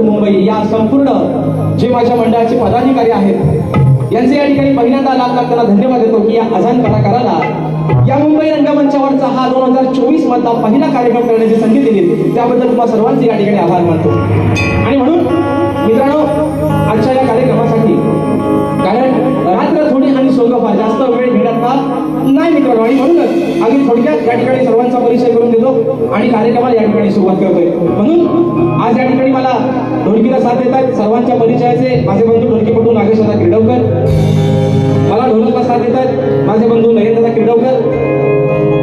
अडून मुंबई या संपूर्ण जे माझ्या मंडळाचे पदाधिकारी आहेत यांचे या ठिकाणी पहिल्यांदा लाख लाख त्यांना धन्यवाद देतो की या अजान कलाकाराला या मुंबई रंगमंचावरचा हा दोन हजार चोवीस मधला पहिला कार्यक्रम करण्याची संधी दिली. त्याबद्दल तुम्हाला सर्वांचे या ठिकाणी आभार मानतो. आणि म्हणून मित्रांनो आजच्या या कार्यक्रमासाठी कारण रात्र थोडी आणि सोंगफा जास्त वेळ प्रवाही आणि म्हणूनच आम्ही थोडक्यात या ठिकाणी सर्वांचा परिचय करून देतो आणि कार्यक्रमाला या ठिकाणी सुरुवात करतोय. म्हणून आज या ठिकाणी मला ढोलकीला साथ देत आहेत सर्वांच्या परिचयाचे. माझे बंधू ढोलकीपटू नागेशदा क्रीडवकर. मला ढोलकला साथ देत आहेत माझे बंधू नरेंद्रदा क्रीडवकर.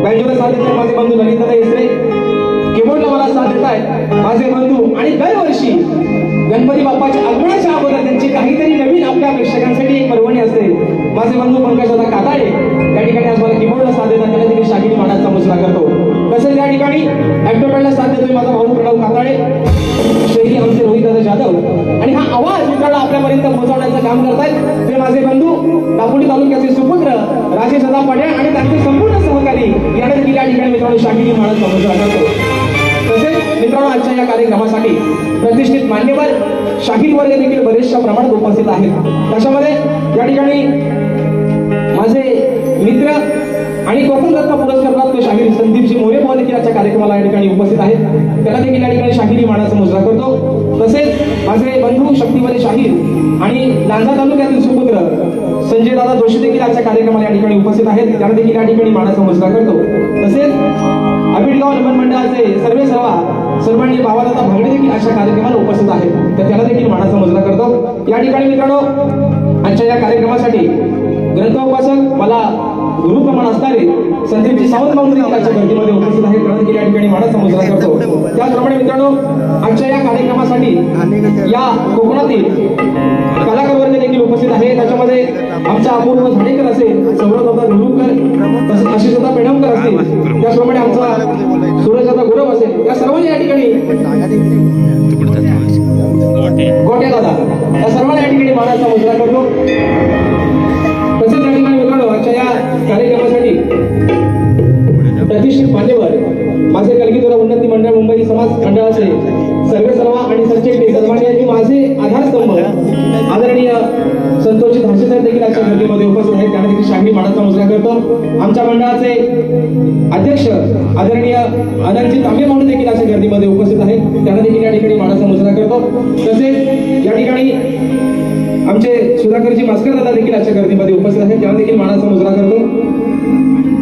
बँजोला साथ देत आहेत माझे बंधू नरेंद्रदा येसरे कीबोर्डला मला साथ देत आहेत माझे बंधू आणि दरवर्षी गणपती बाप्पाच्या आगमनाच्या अगोदर त्यांची काहीतरी नवीन आपल्या प्रेक्षकांसाठी एक पर्वणी असते. माझे बंधू पंकजदा काताळे त्या ठिकाणी आज मला किबोर्डला साथ देतात. त्याला तिथे शागिरी मानाचा मुसरा करतो. तसेच त्या ठिकाणी ऍक्टोपॅडला साथ देतोय माझा भाऊ प्रणव काताळे शेही आमचे रोहित जाधव. आणि हा आवाज मित्रांना आपल्यापर्यंत पोहोचवण्याचं काम करतायत. ते माझे बंधू दापोली तालुक्याचे सुपुत्र राजेश दादा पड्या आणि त्यांचे संपूर्ण सहकारी यांना देखील या ठिकाणी मित्रांनो शागिरी मानाचा मुसरा करतो. तसेच मित्रांनो आजच्या या कार्यक्रमासाठी प्रतिष्ठित मान्यवर शाहीर वर्ग देखील बरेचशा प्रमाणात उपस्थित आहेत. त्याच्यामध्ये या ठिकाणी माझे मित्र आणि कोकण रत्न पुरस्कार प्राप्त शाहीर संदीपजी मोरे भाऊ देखील आजच्या कार्यक्रमाला या ठिकाणी उपस्थित आहेत. त्याला देखील या ठिकाणी शाहिरी मानाचा मुजरा करतो. तसेच माझे बंधू शक्तिवाले शाहीर आणि लांजा तालुक्यातील सुपुत्र संजय दादा जोशी देखील आजच्या कार्यक्रमाला या ठिकाणी उपस्थित आहेत. त्याला देखील या ठिकाणी मानाचा मुजरा करतो. तसेच अबिडगाव नमन मंडळाचे सर्वे सर्वा सर्वांनी भावादाता भागडे देखील अशा कार्यक्रमाला उपस्थित आहेत. तर त्याला देखील मानाचा मजला करतो. या ठिकाणी मित्रांनो आजच्या या कार्यक्रमासाठी ग्रंथोपासक मला गुरुप्रमाण असणारे संदीपजी सावंत भाऊ देखील आजच्या गर्दीमध्ये उपस्थित आहेत. त्यांना देखील या ठिकाणी मानाचा मजला करतो. त्याचप्रमाणे मित्रांनो आजच्या या कार्यक्रमासाठी या कोकणातील कलाकार देखील उपस्थित आहे. त्याच्यामध्ये आमचा अपूर्व झाडेकर असेल सौरभदादा गुरुकर तसेच आशिषदादा पेडमकर असतील त्याचप्रमाणे आमचा सूरजदादा गुरव असेल या सर्वांनी या ठिकाणी गोटे दादा या सर्वांना या ठिकाणी मानाचा मुजरा करतो तसेच या ठिकाणी मित्रांनो आजच्या या कार्यक्रमासाठी प्रतिष्ठित मान्यवर माझे कलगीधरा उन्नती मंडळ मुंबई समाज मंडळाचे सर्वे सर्वा आणि सचिव सन्मान्य माझे आदरणीय संतोषी धासे देखील आजच्या गर्दीमध्ये उपस्थित आहेत. त्यांना देखील शाही मानाचा मुजरा करतो. आमच्या मंडळाचे अध्यक्ष आदरणीय अनंतजी तांबे म्हणून देखील आजच्या गर्दीमध्ये उपस्थित आहेत. त्यांना देखील या ठिकाणी मानाचा मुजरा करतो. तसेच या ठिकाणी आमचे सुधाकरजी मास्कर दादा देखील आजच्या गर्दीमध्ये उपस्थित आहेत. त्यांना देखील मानाचा मुजरा करतो.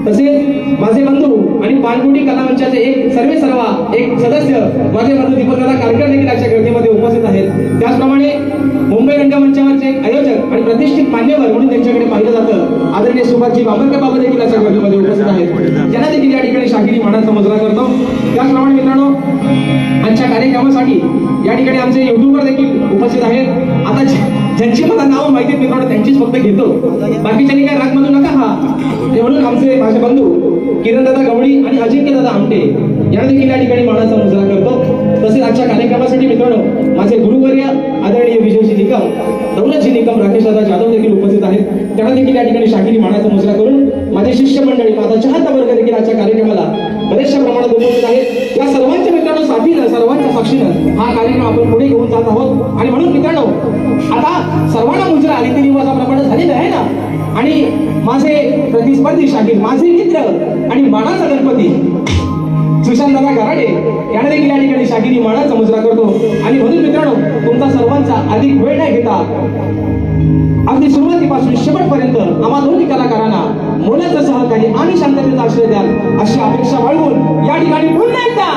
तसेच माझे बंधू आणि पानकुटी कला मंचाचे एक सर्वे सर्वा एक सदस्य माझे बंधू दीपकदादा कारकर देखील आजच्या गर्दीमध्ये उपस्थित आहेत. त्याचप्रमाणे मुंबई रंगमंचावरचे आयोजक आणि प्रतिष्ठित मान्यवर म्हणून त्यांच्याकडे पाहिलं जातं. आदरणीय सुभाषजी बाबरकर बाबा देखील आजच्या गर्दीमध्ये उपस्थित आहेत. त्यांना देखील या ठिकाणी शाहिरी मानाचा मुजरा करतो त्याचप्रमाणे मित्रांनो आजच्या कार्यक्रमासाठी या ठिकाणी आमचे युट्यूबर देखील उपस्थित आहेत. आता ज्यांची मला नाव माहिती मित्रांनो त्यांचीच फक्त घेतो. बाकीच्यांनी काय राग म्हणू नका हा. ते म्हणून आमचे माझे बंधू किरण दादा गवळी आणि अजिंक्य दादा आमटे यांना देखील या ठिकाणी मानाचा मुजरा करतो. तसेच आजच्या कार्यक्रमासाठी मित्रांनो माझे गुरुवर्य आदरणीय विजयजी निकम दौलतजी निकम राकेश दादा जाधव देखील उपस्थित आहेत. त्यांना देखील या ठिकाणी शाकिरी मानाचा मुजरा करून माझे शिष्य मंडळी माझा चाहता वर्ग देखील आजच्या कार्यक्रमाला बरेचशा प्रमाणात उपस्थित आहेत. या सर्वांच्या मित्रांनो साथीनं सर्वांच्या साक्षीनं हा कार्यक्रम आपण पुढे घेऊन जात आहोत. आणि म्हणून मित्रांनो आता सर्वांना मुजरा रीती रिवाजाप्रमाणे झालेलं आहे ना? आणि माझे प्रतिस्पर्धी शाहीर माझे मित्र आणि मानाचा गणपती. सुशांतदा घराडे गराडे यांना देखील या ठिकाणी शागिरी मानाचा मुजरा करतो आणि म्हणून मित्रांनो तुमचा सर्वांचा अधिक वेळ नाही घेता अगदी सुरुवातीपासून शेवटपर्यंत आम्हा दोन्ही कलाकारांना मोलाचं सहकार्य आणि शांततेचा आश्रय द्याल अशी अपेक्षा बाळगून या ठिकाणी पुन्हा एकदा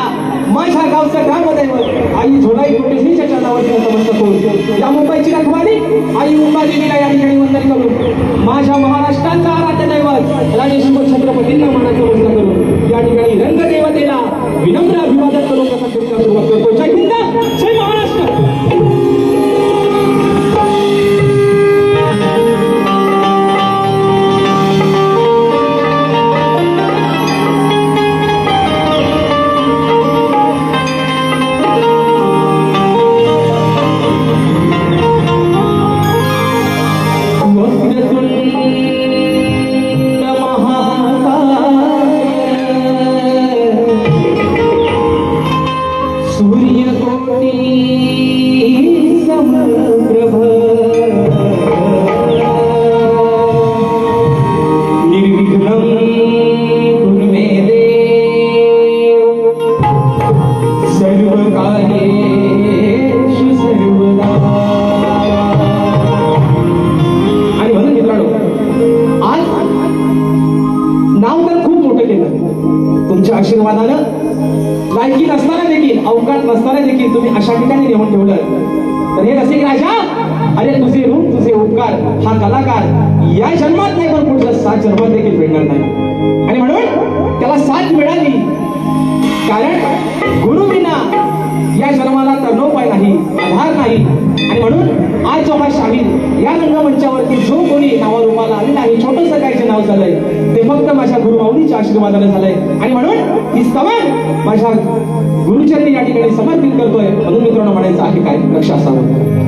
माझ्या गावचं ग्रामदैवत आई झोलाई कोटेश्वरीच्या चरणावरती नतमस्तक होऊन या मुंबईची रखवाली आई मुंबादेवीला या ठिकाणी वंदन करून माझ्या महाराष्ट्राचा आराध्य दैवत राजेश छत्रपतींना मानाचं वंदन करून या ठिकाणी रंगदेवतेला ವಿನಮ್ರ ಅಭಿವಾದನೆಗಳು ಪ್ರಸಂಗಕ್ಕೆ ಅವಕಾಶ ಕೊಡ್ತಾ ಇದ್ದ ಜೈ ಮಹಾರಾಷ್ಟ್ರ अशा ठिकाणी नेऊन ठेवलं तर हे रसिक राजा अरे तुझे रूप तुझे उपकार हा कलाकार या जन्मात नाही पण पुढच्या सात जन्मात देखील भेटणार नाही. आणि म्हणून त्याला साथ मिळाली. कारण गुरु विना या जन्माला तरणोपाय नाही आधार नाही. आणि म्हणून आज जो हा शाहीर या रंगमंचावरती जो कोणी नावारूपाला आलेला आहे छोटस गायचे नाव झालंय ते फक्त माझ्या गुरुमाऊलीच्या आशीर्वादाने झालंय. आणि म्हणून ही स्तवन माझ्या गुरु या ठिकाणी